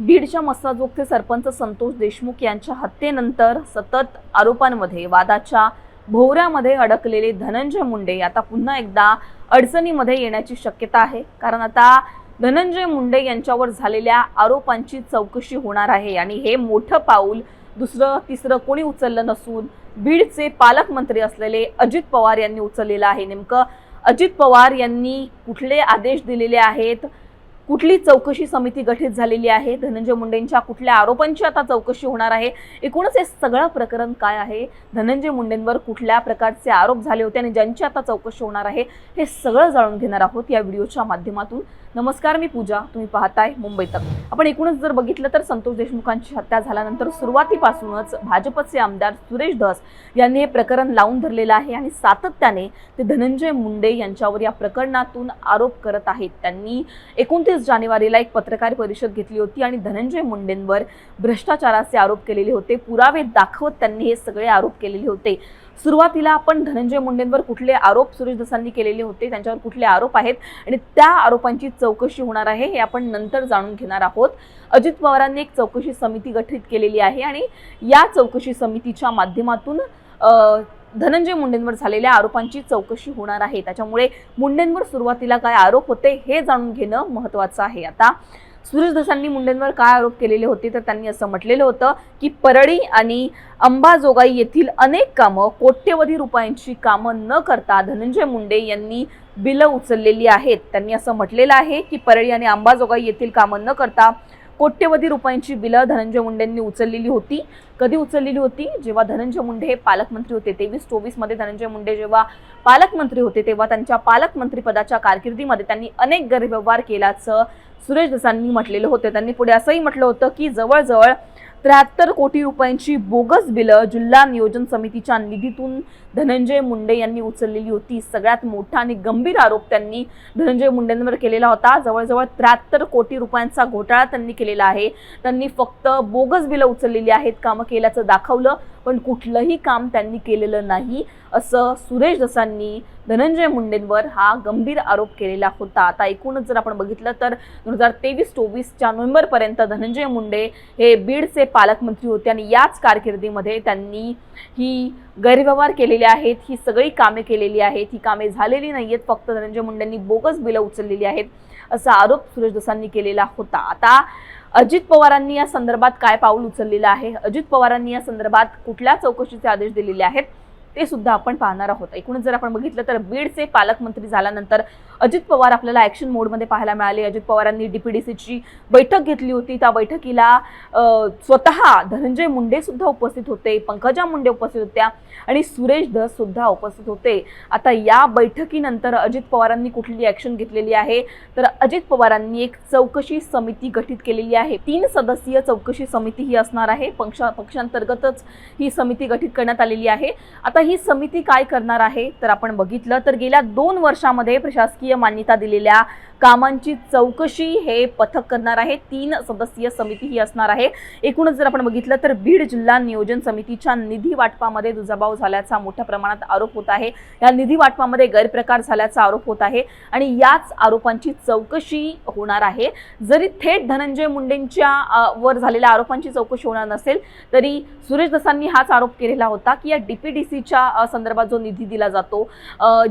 बीडच्या मस्साजोगचे सरपंच संतोष देशमुख यांच्या हत्येनंतर सतत आरोपांमध्ये वादाच्या भोवऱ्यामध्ये अडकलेले धनंजय मुंडे आता पुन्हा एकदा अडचणीमध्ये येण्याची शक्यता आहे. कारण आता धनंजय मुंडे यांच्यावर झालेल्या आरोपांची चौकशी होणार आहे आणि हे मोठं पाऊल दुसरं तिसरं कोणी उचललं नसून बीडचे पालकमंत्री असलेले अजित पवार यांनी उचललेलं आहे. नेमकं अजित पवार यांनी कुठले आदेश दिलेले आहेत? कुठली चौकशी समिती गठीत झालेली आहे? धनंजय मुंडेंच्या कुठल्या आरोपांची आता चौकशी होणार आहे? एकूणच हे सगळं प्रकरण काय आहे? धनंजय मुंडेंवर कुठल्या प्रकारचे आरोप झाले होते आणि ज्यांची आता चौकशी होणार आहे हे सगळं जाणून घेणार आहोत या व्हिडिओच्या माध्यमातून. नमस्कार मी पूजा. तुम्ही पाहताय मुंबई तक. आपण एकूणच जर बघितलं तर संतोष देशमुखांची हत्या झाल्यानंतर सुरुवातीपासूनच भाजपचे आमदार सुरेश धस यांनी हे प्रकरण लावून धरलेलं आहे आणि सातत्याने ते धनंजय मुंडे यांच्यावर या प्रकरणातून आरोप करत आहेत. त्यांनी एकोणतीस जानेवारीला एक पत्रकार परिषद घेतली होती आणि धनंजय मुंडेंवर भ्रष्टाचाराचे आरोप केलेले होते. पुरावे दाखवत त्यांनी हे सगळे आरोप केलेले होते. सुरुवातीला आपण धनंजय मुंडेंवर कुठले आरोप सुरेश दसांनी केलेले होते त्यांच्यावर कुठले आरोप आहेत आणि त्या आरोपांची चौकशी होणार आहे हे आपण नंतर जाणून घेणार आहोत. अजित पवारांनी एक चौकशी समिती गठीत केलेली आहे आणि या चौकशी समितीच्या माध्यमातून धनंजय मुंडेंवर झालेल्या आरोपांची चौकशी होणार आहे. त्याच्यामुळे मुंडेंवर सुरुवातीला काय आरोप होते हे जाणून घेणं महत्त्वाचं आहे. आता सुरेश धसांनी मुंडेंवर काय आरोप केलेले होते तर त्यांनी असं म्हटलेलं होतं की परळी आणि अंबाजोगाई येथील अनेक कामं कोट्यवधी रुपयांची कामं न करता धनंजय मुंडे यांनी बिलं उचललेली आहेत. त्यांनी असं म्हटलेलं आहे की परळी आणि अंबाजोगाई येथील कामं न करता कोट्यवधी रुपयांची बिलं धनंजय मुंडेंनी उचललेली होती. कधी उचललेली होती? जेव्हा धनंजय मुंडे हे पालकमंत्री होते तेवीस चोवीसमध्ये धनंजय मुंडे जेव्हा पालकमंत्री होते तेव्हा त्यांच्या पालकमंत्रीपदाच्या कारकिर्दीमध्ये त्यांनी अनेक गैरव्यवहार केल्याचं सुरेश दसांनी म्हटलेलं होतं. त्यांनी पुढे असंही म्हटलं होतं की जवळजवळ त्र्याहत्तर कोटी रुपयांची बोगस बिलं जिल्हा नियोजन समितीच्या निधीतून धनंजय मुंडे यांनी उचललेली होती. सगळ्यात मोठा आणि गंभीर आरोप त्यांनी धनंजय मुंडेंवर केलेला होता. जवळजवळ त्र्याहत्तर कोटी रुपयांचा घोटाळा त्यांनी केलेला आहे. त्यांनी फक्त बोगस बिलं उचललेली आहेत. कामं केल्याचं दाखवलं. पण कुठलंही काम त्यांनी केलेलं नाही असं सुरेश दसांनी धनंजय मुंडेंवर हा गंभीर आरोप केलेला होता. आता एकूणच जर आपण बघितलं तर दोन हजार तेवीस चोवीसच्या नोव्हेंबरपर्यंत धनंजय मुंडे हे बीडचे पालकमंत्री होते आणि याच कारकिर्दीमध्ये त्यांनी ही गैरव्यवहार केलेले आहेत ही सगळी कामे केलेली आहेत ही कामे झालेली नाही आहेत फक्त धनंजय मुंडेंनी बोगस बिलं उचललेली आहेत. असा आरोप सुरेश दसांनी केलेला होता. आता अजित पवारांनी या संदर्भात काय पाऊल उचललेलं आहे? अजित पवारांनी या संदर्भात कुठल्या चौकशीचे आदेश दिलेले आहेत? ते सुद्धा आपण पाहणार आहोत. एकूणच जर आपण बघितलं तर बीडचे पालकमंत्री झाल्यानंतर अजित पवार आपल्याला ॲक्शन मोडमध्ये पाहायला मिळाले. अजित पवारांनी डीपीडीसीची बैठक घेतली होती. त्या बैठकीला स्वतः धनंजय मुंडे सुद्धा उपस्थित होते पंकजा मुंडे उपस्थित होत्या आणि सुरेश धस सुद्धा उपस्थित होते. आता या बैठकीनंतर अजित पवारांनी कुठली ॲक्शन घेतलेली आहे? तर अजित पवारांनी एक चौकशी समिती गठीत केलेली आहे. तीन सदस्यीय चौकशी समिती ही असणार आहे. पक्षा पक्षांतर्गतच ही समिती गठीत करण्यात आलेली आहे. आता ही समिती काय करणार आहे? तर आपण बघितलं तर गेल्या दोन वर्षामध्ये प्रशासकीय मान्यता दिलेल्या कामांची चौकशी हे पथक करणार आहे. तीन सदस्यीय समिती ही असणार आहे. एकूणच जर आपण बघितलं तर बीड जिल्हा नियोजन समितीच्या निधी वाटपामध्ये दुजाभाव झाल्याचा मोठ्या प्रमाणात आरोप होत आहे. या निधी वाटपामध्ये गैरप्रकार झाल्याचा आरोप होत आहे आणि याच आरोपांची चौकशी होणार आहे. जरी थेट धनंजय मुंडेंच्या वर झालेल्या आरोपांची चौकशी होणार नसेल तरी सुरेश दसांनी हाच आरोप केलेला होता की या डीपीडीसीच्या संदर्भात जो निधी दिला जातो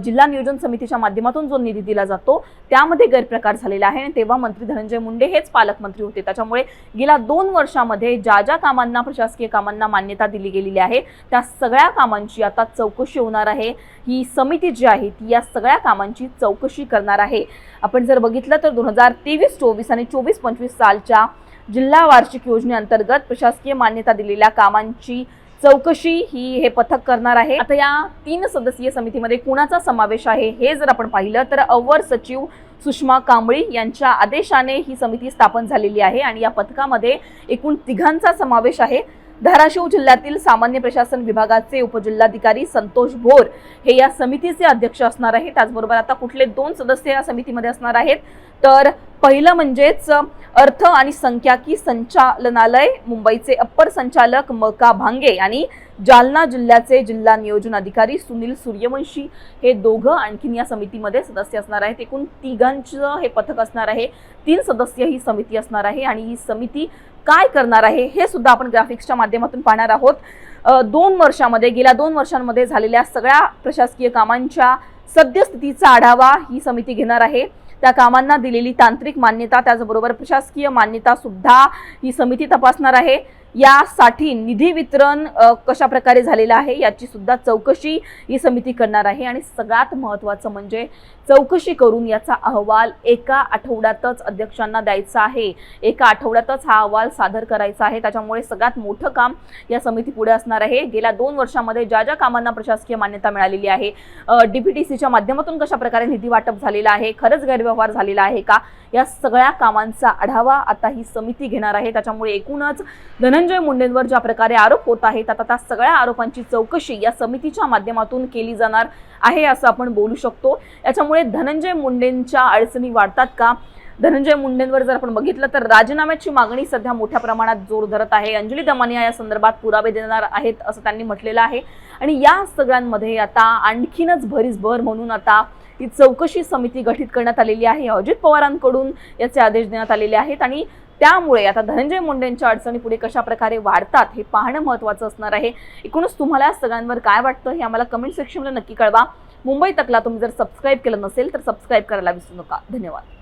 जिल्हा नियोजन समितीच्या माध्यमातून जो निधी दिला जातो. त्यामध्ये गैरप्रकार झालेला आहे आणि तेव्हा मंत्री धनंजय मुंडे हेच पालकमंत्री होते. त्याच्यामुळे गेल्या दोन वर्षामध्ये ज्या ज्या कामांना प्रशासकीय कामांना मान्यता दिली गेलेली आहे त्या सगळ्या कामांची आता चौकशी होणार आहे. ही समिती जी आहे ती या सगळ्या कामांची चौकशी करणार आहे. आपण जर बघितलं तर दोन हजार तेवीस चोवीस आणि चोवीस पंचवीस सालच्या जिल्हा वार्षिक योजनेअंतर्गत प्रशासकीय मान्यता दिलेल्या कामांची चौकशी ही हे पथक करणार आहे. आता या तीन सदस्यीय समितीमध्ये कुणाचा समावेश आहे हे जर आपण पाहिलं तर अवर सचिव सुषमा कांबळी यांच्या आदेशाने ही समिती स्थापन झालेली आहे आणि या पथकामध्ये एकूण तिघांचा समावेश आहे. धाराशिव जिल्ह्यातील सामान्य प्रशासन विभागाचे उपजिल्हाधिकारी संतोष भोर हे या समितीचे अध्यक्ष असणार आहे त्याचबरोबर आता कुठले दोन सदस्य या समितीमध्ये असणार आहेत. तर पहिलं म्हणजेच अर्थ आणि संख्याकी संचालनालय मुंबईचे अप्पर संचालक मका भांगे आणि जालना जिल्ह्याचे जिल्हा नियोजन अधिकारी सुनील सूर्यवंशी हे दोघं आणखीन या समितीमध्ये सदस्य असणार आहेत. एकूण तिघांचं हे पथक असणार आहे. तीन सदस्य ही समिती असणार आहे आणि ही समिती काय करणार आहे हे सुद्धा आपण ग्राफिक्सच्या माध्यमातून पाहणार आहोत. दोन वर्षामध्ये गेल्या दोन वर्षांमध्ये झालेल्या सगळ्या प्रशासकीय कामांच्या सद्यस्थितीचा आढावा ही समिती घेणार आहे. त्या कामांना दिलेली तांत्रिक मान्यता त्याचबरोबर प्रशासकीय मान्यता सुद्धा ही समिती तपासणार आहे. यासाठी निधी वितरण कशा प्रकारे झालेलं आहे याची सुद्धा चौकशी ही समिती करणार आहे. आणि सगळ्यात महत्त्वाचं म्हणजे चौकशी करून याचा अहवाल एका आठवड्यातच अध्यक्षांना द्यायचा आहे. एका आठवड्यातच हा अहवाल सादर करायचा आहे. त्याच्यामुळे सगळ्यात मोठं काम या समिती पुढे असणार आहे. गेल्या दोन वर्षामध्ये ज्या ज्या कामांना प्रशासकीय मान्यता मिळालेली आहे डीपीटीसीच्या माध्यमातून कशा प्रकारे निधी वाटप झालेला आहे खरंच गैरव्यवहार झालेला आहे का? या सगळ्या कामांचा आढावा आता ही समिती घेणार आहे. त्याच्यामुळे एकूणच धनंजय मुंडेंवर ज्या प्रकारे आरोप होत आहेत आता त्या सगळ्या आरोपांची चौकशी या समितीच्या माध्यमातून केली जाणार आहे असं आपण बोलू शकतो. याच्यामुळे धनंजय मुंडेंच्या अडचणी वाढतात का? धनंजय मुंडेंवर जर आपण बघितलं तर राजीनाम्याची मागणी सध्या मोठ्या प्रमाणात जोर धरत आहे. अंजली दमानिया या संदर्भात पुरावे देणार आहेत असं त्यांनी म्हटलेलं आहे. आणि या सगळ्यांमध्ये आता आणखीनच भरीस भर म्हणून आता ही चौकशी समिती गठीत करण्यात आलेली आहे. अजित पवारांकडून याचे आदेश देण्यात आलेले आहेत आणि त्यामुळे आता धनंजय मुंडेंच्या अडचणी पुढे कशा प्रकारे वाढतात हे पाहणं महत्त्वाचं असणार आहे. एकूणच तुम्हाला या सगळ्यांवर काय वाटतं हे आम्हाला कमेंट सेक्शनला नक्की कळवा. मुंबई तकला तुम्ही जर सबस्क्राईब केलं नसेल तर सबस्क्राईब करायला विसरू नका. धन्यवाद.